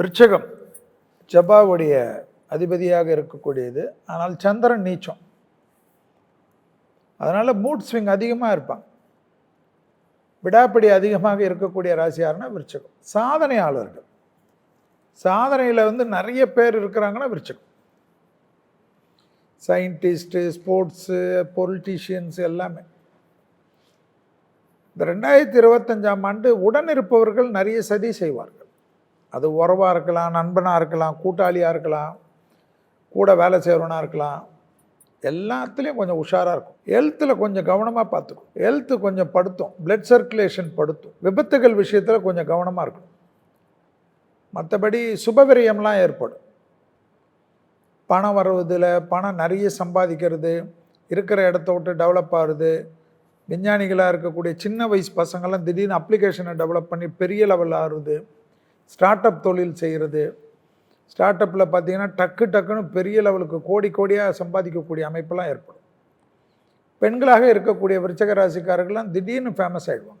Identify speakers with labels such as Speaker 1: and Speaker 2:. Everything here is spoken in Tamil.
Speaker 1: விருச்சகம் ஜபாவுடைய அதிபதியாக இருக்கக்கூடியது. ஆனால் சந்திரன் நீச்சம். அதனால் மூட் ஸ்விங் அதிகமாக இருப்பாங்க விடாப்பிடி அதிகமாக இருக்கக்கூடிய ராசி யாருன்னா விருச்சகம். சாதனையாளர்கள். சாதனையில் வந்து நிறைய பேர் இருக்கிறாங்கன்னா விருச்சகம். சயின்டிஸ்ட்டு ஸ்போர்ட்ஸு பொலிட்டீஷியன்ஸ் எல்லாமே. இந்த ரெண்டாயிரத்தி இருபத்தஞ்சாம் ஆண்டு உடன் இருப்பவர்கள் நிறைய சதி செய்வார்கள். அது உறவாக இருக்கலாம் நண்பனாக இருக்கலாம் கூட்டாளியாக இருக்கலாம் கூட வேலை செய்கிறவனாக இருக்கலாம். எல்லாத்துலேயும் கொஞ்சம் உஷாராக இருக்கும். ஹெல்த்தில் கொஞ்சம் கவனமாக பார்த்துக்கும் ஹெல்த்து கொஞ்சம் படுத்தும். பிளட் சர்க்குலேஷன் படுத்தும். விபத்துகள் விஷயத்தில் கொஞ்சம் கவனமாக இருக்கும் மற்றபடி சுபவிரயம்லாம் ஏற்படும். பணம் வருவதில் பணம் நிறைய சம்பாதிக்கிறது இருக்கிற இடத்த விட்டு டெவலப் ஆகுது விஞ்ஞானிகளாக இருக்கக்கூடிய சின்ன வயசு பசங்கள்லாம் திடீர்னு அப்ளிகேஷனை டெவலப் பண்ணி பெரிய லெவலில் ஆகுது ஸ்டார்ட் அப் தொழில் செய்கிறது. ஸ்டார்ட் அப்பில் பார்த்தீங்கன்னா டக்கு டக்குன்னு பெரிய லெவலுக்கு கோடி கோடியாக சம்பாதிக்கக்கூடிய அமைப்பெல்லாம் ஏற்படும். பெண்களாக இருக்கக்கூடிய விருச்சக ராசிக்காரர்கள்லாம் திடீர்னு ஃபேமஸ் ஆகிடுவாங்க